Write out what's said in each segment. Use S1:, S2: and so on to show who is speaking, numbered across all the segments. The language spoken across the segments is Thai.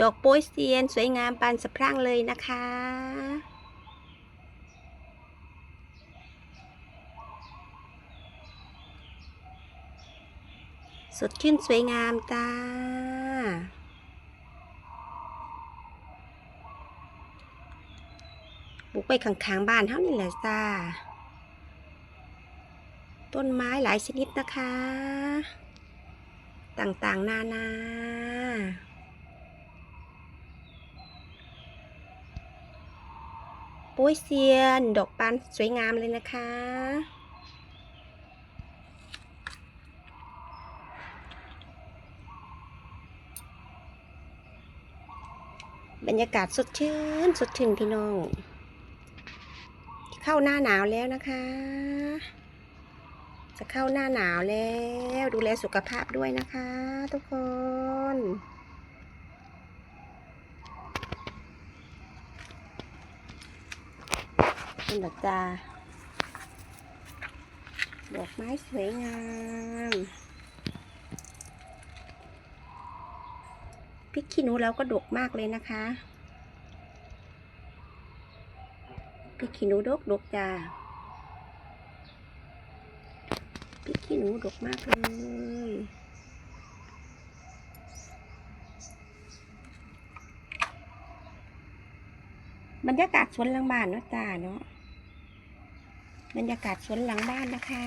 S1: ดอกโป้ยเซียน สวยงามปานสะพรั่งเลยนะคะ สดชื่นสวยงามจ้าบุกไปข้างๆบ้านเท่านี่แหละจ้า ต้นไม้หลายชนิดนะคะ ต่างๆ นานา โป้ยเซียน ดอกบานสวยงามเลยนะคะ บรรยากาศสดชื่น สดชื่นพี่น้อง เข้าหน้าหนาวแล้วนะคะ จะเข้าหน้าหนาวแล้ว ดูแลสุขภาพด้วยนะคะ ทุกคน นดอกจาดอกไม้สวยงาม พริกขี้หนูเราก็ดกมากเลยนะคะ พริกขี้หนูดกดกจ้า พริกขี้หนูดกมากเลยบรรยากาศสวนหลังบ้านเนาะจ้าเนาะ บรรยากาศสวนหลังบ้านนะคะ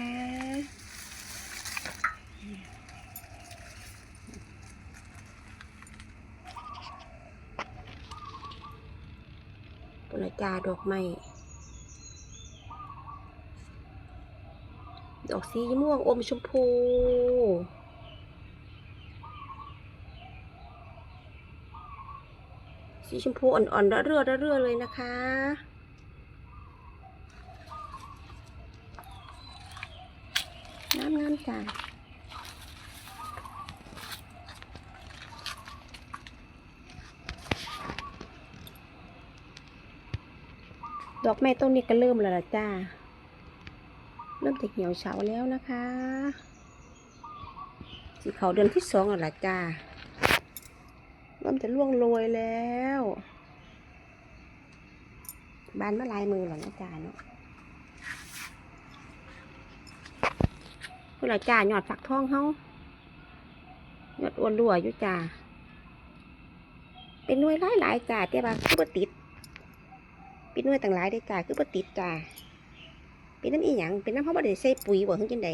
S1: ปุระจาดอกไม้ดอกสีม่วงอมชมพูสีชมพูอ่อนๆระเรื่อระเรื่อเลยนะคะ น้ำงามจ้าดอกไม้ต้นนี้ก็เริ่มแล้วล่ะจ้า เริ่มจะเหี่ยวเฉาแล้วนะคะ สีเขาเดือนที่สองแล้วล่ะจ้า เริ่มจะล่วงโรยแล้ว บานมาลายมือแล้วนะจ้าเนาะ เพื่อจ้าหยอดฝักทองเฮาหยอดอ้วนรัวอยู่จ้าเป็นหน่วยหลายหลายๆจ้าแต่ว่าคือบ่ติด เป็นหน่วยต่างหลายได้จ้าคือบ่ติดจ้าเป็นน้ำอีหยังเป็นน้ำเขาบ่ได้ใส่ปุ๋ยบ่เฮ็ดจังได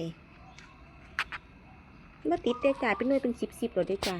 S1: บ่ติดเด้จ้าเป็นหน่วยเป็นสิบๆโลดได้จ้า